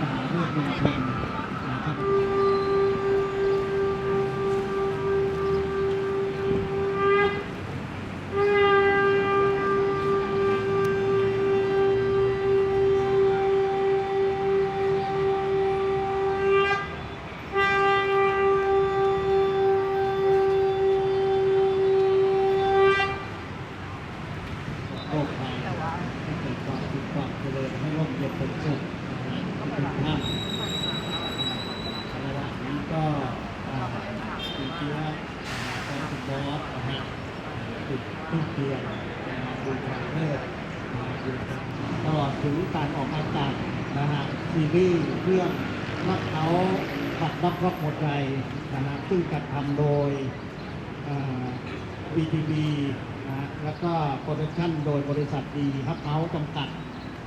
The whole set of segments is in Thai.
ประกาศผลมหาเรื่องมงคล ทุกเทียนนะดูทางเลิศนะดูตลอดถึงการออกอากาศนะฮะซีรีส์เรื่องนักเขาปัดนักรับหมดใจนะฮะซึ่งจัดทำโดยอ่า BTB นะฮะแล้วก็โปรดักชั่นโดยบริษัทดีฮับเฮาส์จำกัด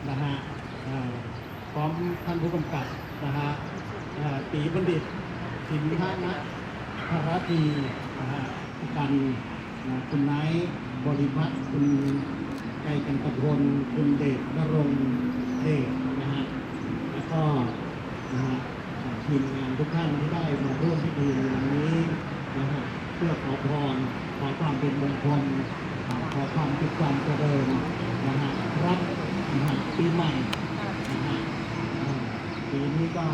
นะฮะพร้อมท่านผู้กำกับนะฮะตีบัณฑิตสินค้านะธารตีนะฮะกันคุณไนท์ บริพัตรคุณไก่กันตะพลคุณเดชนรงเดชนะฮะแล้วก็นะฮะทีมงานทุกท่านที่ได้มาร่วมพิธีในวันนี้นะฮะเพื่อขอพรขอความเป็นมงคลขอความสุขความเจริญนะฮะรับนะฮะปีใหม่นะฮะปีนี้ก็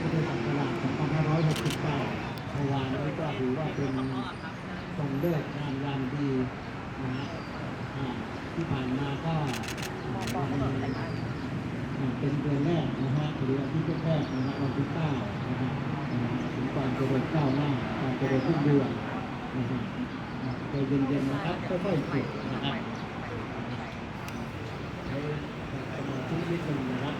พุทธศักราช2569เมื่อวานนี้ก็ถือว่าเป็นวันเลิกงานยามดีนะฮะอ่าที่ผ่านมาก็วันอ่าเป็นเดือนแรกนะฮะ หรืออาทิตย์แรกนะฮะวันที่เก้านะฮะถึงความเจริญก้าวหน้าความเจริญรุ่งเรืองนะฮะใจเย็นๆนะครับค่อยๆฝึกนะครับใช้สมาธินิดนึงนะครับ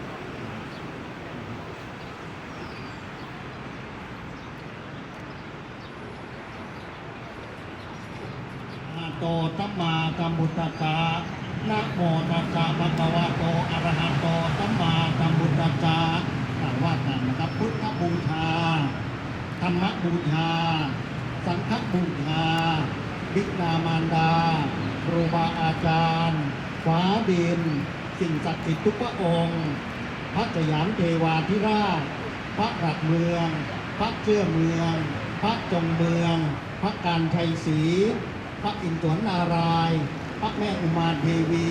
อะโตสัมมาสัมพุทธะ นะโมตัสสะภะคะวะโตอะระหะโตสัมมาสัมพุทธัสสะกล่าวว่ากันนะครับพุทธบูชาธรรมบูชา สังฆบูชาบิดามารดาครูบาอาจารย์ฟ้าดิน สิ่งศักดิ์สิทธิ์ทุกพระองค์ พระสยามเทวาธิราช พระหลักเมือง พระเชื่อเมือง พระจงเมือง พระการชัยศรีพระอินทร์สวนนารายณ์ พระแม่อุมาเทวี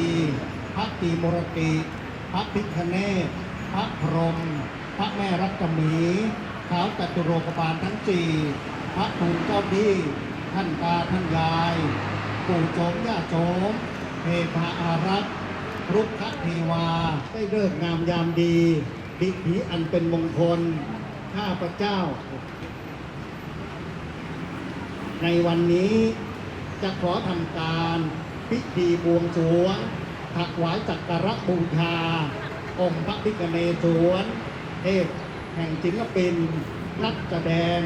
พระตีมรติ พระพิคเนศพระพรหมพระแม่รัตมีเท้าวจตุโลกบาลทั้งสี่พระภูมิเจ้าดีท่านตาท่านยาย ปู่โจมย่าโจมเทพาอารักษ์รุกขเทวา ได้เลิกงามยามดีดิถีอันเป็นมงคล ข้าพระเจ้า ในวันนี้จะขอทำการ พิธีบวงสรวงถักหวายจักการะบูชาองค์พระพิฆเนศวรเทพแห่งศิลปิน นักแสดง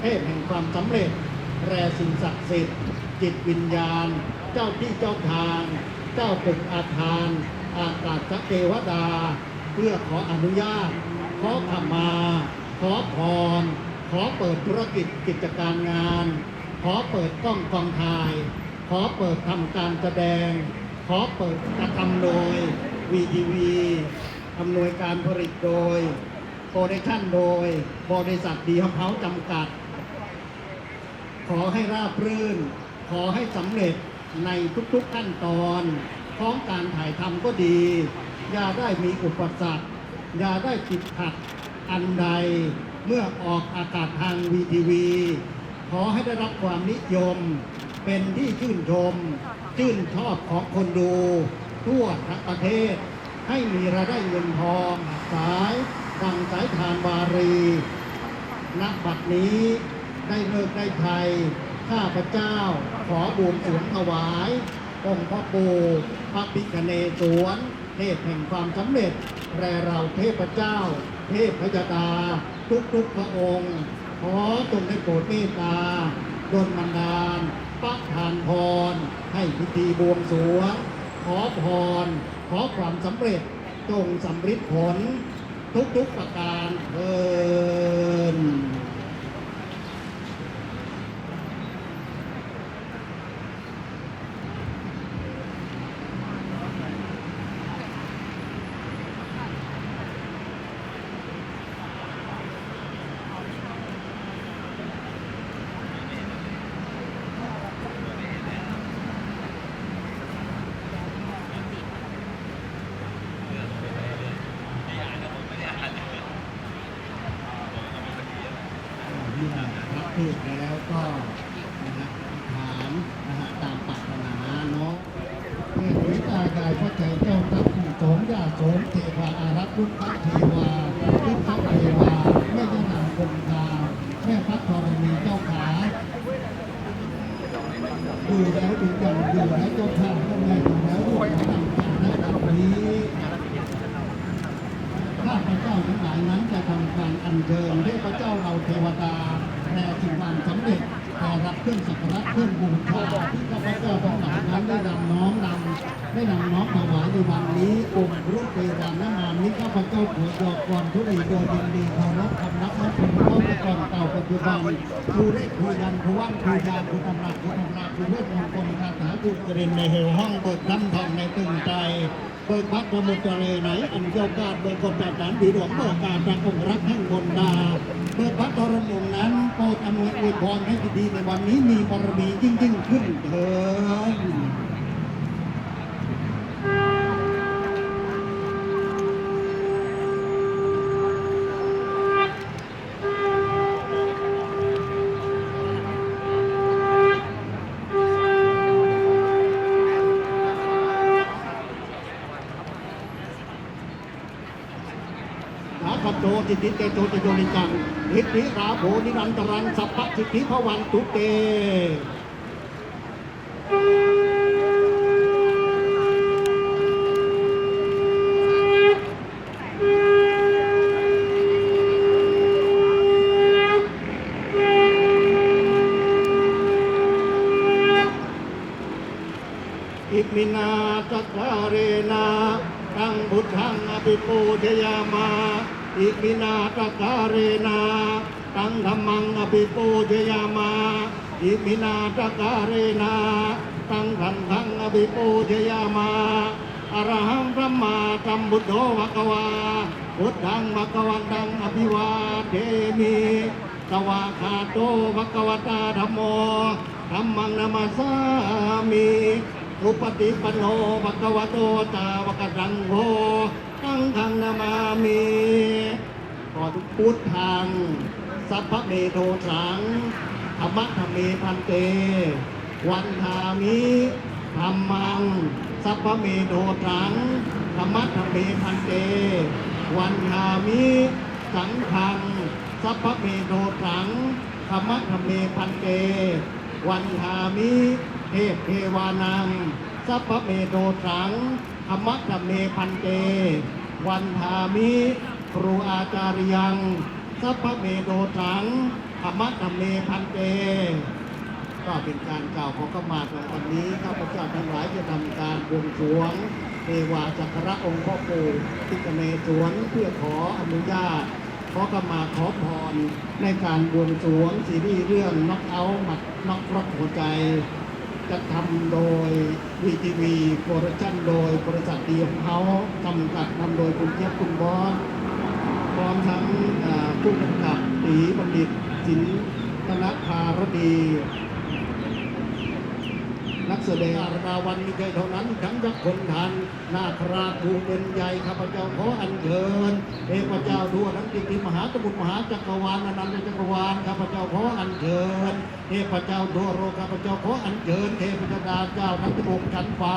เทพแห่งความสำเร็จ แรสิ่งศักดิ์สิทธิ์ จิตวิญญาณ เจ้าที่เจ้าทาง เจ้าตึกอาคารอากาศเทวดา เพื่อขออนุญาต ขอขมา ขอพร ขอเปิดธุรกิจกิจการงาน ขอเปิดกล้องกองถ่าย ขอเปิดทำการแสดง ขอเปิดกระทำโดยวีทีวีอำนวยการผลิตโดยโปรดักชั่นโดยบริษัทดีฮับเฮาจำกัด ขอให้ราบรื่น ขอให้สำเร็จในทุกๆขั้นตอนพร้อมการถ่ายทำก็ดี อย่าได้มีอุปสรรค อย่าได้ติดขัดอันใดเมื่อออกอากาศทางวีทีวี ขอให้ได้รับความนิยม เป็นที่ชื่นชม ชื่นชอบของคนดู ทั่วทั้งประเทศ ให้มีรายได้เงินทองสายดังสายทานวารีณบัดนี้ได้เลิกได้ไทย ข้าพเจ้าขอบวงสรวงถวายองค์พระปู่พระพิคเนศวรเทพแห่งความสำเร็จ แรเราเทพเจ้า เทพพยดา ทุกทุกๆพระองค์ ขอจงได้โปรดเมตตาดลบันดาล ประทานพร ให้พิธีบวงสรวง ขอพร ขอความสำเร็จจงสำฤทธิผล ทุกๆประการเอิน เมื่อรับเทศแล้วก็นะฮะถามนะฮะตามปรารถนาเนาะเมื่อวิตากายพระใจเจ้าทัพผู้สงญาโส มเทวาอารักษ์ลุกพระเทวาลุกพระเทวาแม่ยานางคงคาแม่พระธรณีเจ้าขาดูแล้วดูอย่างดูแล้วเจ้าข้าก็แม่ดูแล้วลูกของนางจันนะครับนี้ข้าพเจ้าทั้งหลายนั้นจะทำการอัญเชิญเทพเจ้าเราเทวดาแปรสิ่งวันสำเร็จแต่รับเครื่องสักการะเครื่องบูชาที่ข้าพเจ้าทั้งหลายนั้นได้นำน้อมนำได้นำน้อมถวา วันนี้องค์รูปเทวานามามนี้ข้าพเจ้าขอดอกก่อนทุลีโดยยินดีเคารพคำนับนับคุณเข้าประกอบเก่าปัจจุบันผู้เลขผู้ยันผู้ว่างผู้ยาผู้ตำรับผู้ตำราผู้เวทมนต์กรมคาถาผู้กรินในเหวห้องเปิดน้ำทองในตึงใจเบิกพักประมุตเลไหนอันเกี่ยวกาดเบิกกฎจากฐานผีหลวงเบิกการพระองรักแห่งบนดาเบิกพักตรนุงนั้นโปรดอำนวยอวยพรให้ดีๆในวันนี้มีบารมียิ่งยิ่งๆขึ้นเถิด อาคัจโจจิตติเตโจจโยนิจังนิธิราโภนิรันตรังสัพพะสิทธิภวันตุเต อิมินาตกาเรนาตังธรรมังอภิปูชยามาอิมินาตกาเรนาตังขันธังอภิปูชยามาอรหังพระมาสัมบุตโธภะคะวาพุทธังภะคะวันตังอภิวาเทมิสวากขาโตภะคะวตาธัมโมธัมมังนามาสามิอุปติปโนภะคะวะโตตาวะกะตังโฆตั งทังนามามิขอทุกพุทธังสัพพะเมโทสังธรรมะธรรมเมพันเต วันทามิธรรมัง สัพพะเมโทสังธรรมะธรรมเมพันเต วันทามิสังฆังสัพพะเมโทสังธรรมะธรรมเมพันเต วันทามิเทพเทวานัง สัพพะเมโทสังธรรมะธรรมเมพันเต วันทามิครูอาจารยังสัพพเมโทสังธรรมะธรรมเมพันเต ก็เป็นการกล่าวขอขมาในวันนี้ข้าพเจ้าทั้งหลายจะทำการบวงสรวงเทวาจักรองค์พ่อปู่ทิกเนศวรเพื่อขออนุญาตขอขมาขอพรในการบวงสรวงซีรีส์เรื่องน็อกเอาท์หมัดน็อกรักหัวใจ จะทำโดยวีทีวีโปรดักชั่นโดยบริษัทดีของเขาจำกัดทำโดยคุณเจี๊ยบคุณบอสพร้อมทั้งผู้กำกับตีบัณฑิตสินธนภารดี แสดงอาราวันมีใจเท่านั้นขันยักษ์คนทันนาคราภูเป็นใหญ่ข้าพเจ้าขออัญเชิญเทพเจ้าทั่วทั้งจิติมหาสมุทรมหาจักรวาลอนันตจักรวาลข้าพเจ้าขออัญเชิญเทพเจ้าทั่วโลกข้าพเจ้าขออัญเชิญเทพเจ้าเจ้าทั้งสิบชั้นฟ้า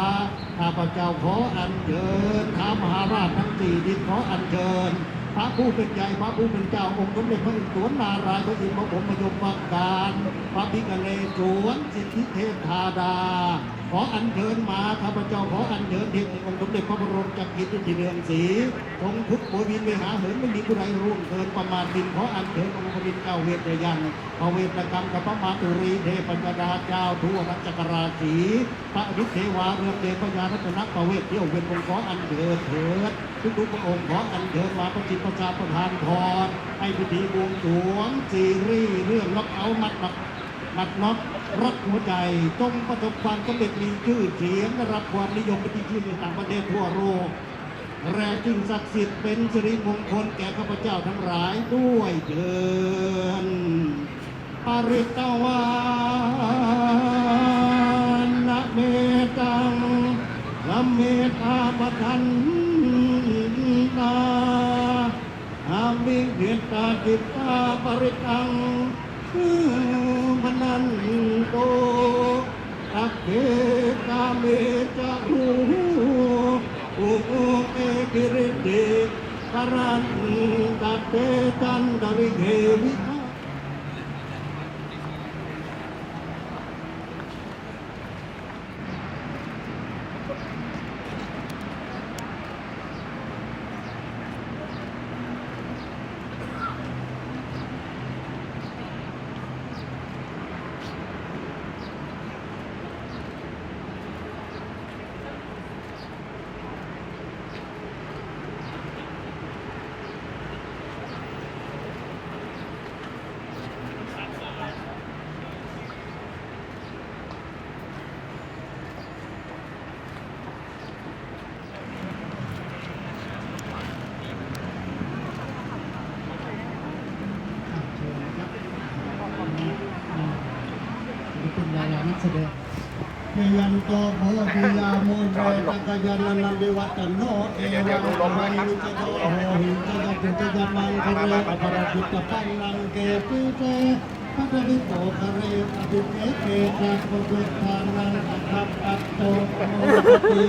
ข้าพเจ้าขออัญเชิญท้ามหาราชทั้งสี่ดินขออัญเชิญ พระผู้เป็นใหญ่พระผู้เป็นเจ้าองค์สมเด็จพระอิศวรนารายณ์พระอินทร์พระพรหมยมการ พระพิกเลสวนสิทธิเทพธาดา ออัญเชิญมาข้าพเจ้าขออัญเชิญเทพองค์สมเด็จพระบรมจักรพรรดิที่เรืองศรีทรงทุกข์โบยบินไปหาเหินไม่มีผู้ใดร่วงเกินประมาณดินขออัญเชิญองค์พระบินเจ้าเวทยันต์พระเวทกรรมกับพระมาตุรีเทพญาดาเจ้าทั่วรัชกราศีพระอภิเทวาเรืองเดชพญารัตนประเวทเที่ยวเวียนบนขออัญเชิญเถิดทุกทุกพระองค์ขออัญเชิญมาประจิตประชาประทานพรให้พิธีบวงสรวงซีรีส์เรื่องล็อกเอาท์มัดมั ดมัดน็อตรักหัวใจจงประสบความสำเร็จมีชื่อเสียงได้รับความนิยมเป็นที่ชื่อในต่างประเทศทั่วโลกแรงจึงศักดิ์สิทธิ์เป็นสิริมงคลแก่ข้าพเจ้าทั้งหลายด้วยเถินปาริตวานนะเมตังละเมตาปทันตาอามิเดียตาจิตตาปริตัง พนันโตอักเขกาเมจะรูอุโอเอกิริติกรันตัเตตันดริเกวิทา เป็นดารานักแสดงพ ยันโตโพธิยาโมเรตกยันนันดิวัตโนเอวังไมนิจโตโหหิจตปุจยมังคเรอปรจิตปันนังเกปิเตพระวิโตคะเรอภิเมเกจักปุจุทานังอัคขปัตโตโมติ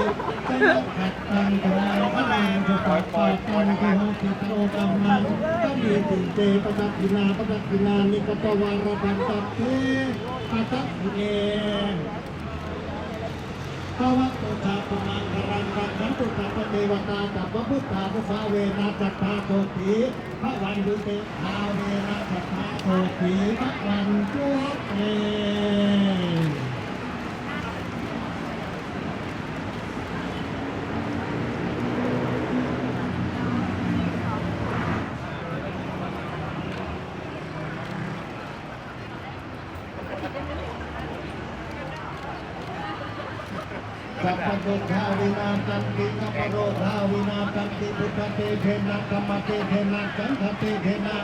จันทัตตังธรรมะนังสุปัปปะตังโหติโตกัมมังตัมเยติเตปตักขินาปตักขินานิกตวารพันตัพเพปตักขิเน ภวะตุชาปมังกรังรักขันตุสัพเทวตาจัพพพุทธาภาษาเวนะสัทธาโตตีพระวันดุเตภาเวนะสัทธาโตตีพระวันจุเตสั พพทุกขาวินาสันติสัพพโรธาวินาสันติพุทธเตเทนะกัมมเตเทนะสังฆเตเทนะ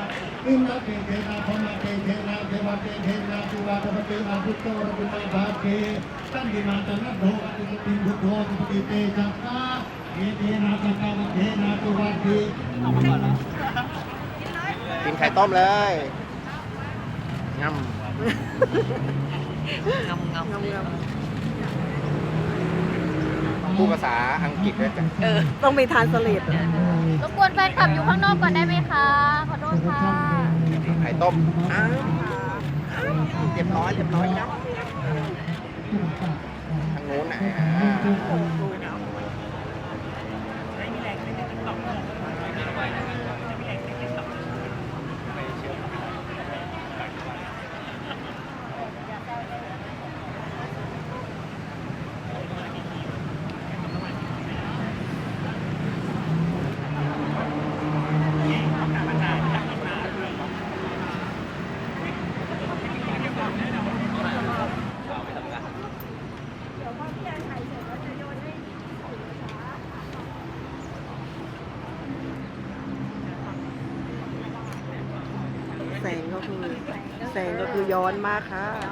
อินทเตเทนะพมเตเทนะเทวเตเทนะจิวาตปเตอาภุตโตรกุณาภาเกสันติมาตนะโภอติติพุทโธสุปฏิเตจักตาเอเทนะสังฆเทนะตุวัตถิกินไข่ต้มเลยงงำงำำ พูดภาษาอังกฤษด้วยจ้ะเออ ต้องมีทานสลิดรบกวนแฟนคลับอยู่ข้างนอกก่อนได้ไหมคะ ขอโทษค่ะไข่ต้มอ้าวอ้าวเรียบร้อยเรียบร้อยครับทางโน้นน่ะอ่าแสงก็คือ แสงก็คือ ย้อนมากค่ะ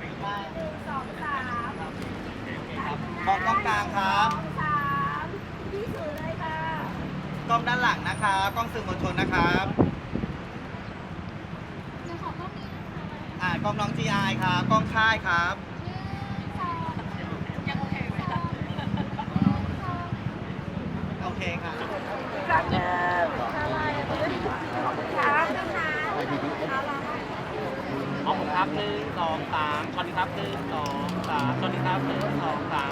มองกล้องกลางครับกล้องด้านหลังนะครับกล้องสื่อมวลชนนะครับเดี๋ยวขอกล้องนี้นะคะอ่ากล้องน้อง GI ครับกล้องค่ายครับยังโอเคไหมคะโอเคครับขอบคุณครับหนึ่งสองสามสวัสดีครับหนึ่งสองสามสวัสดีครับหนึ่งสองสาม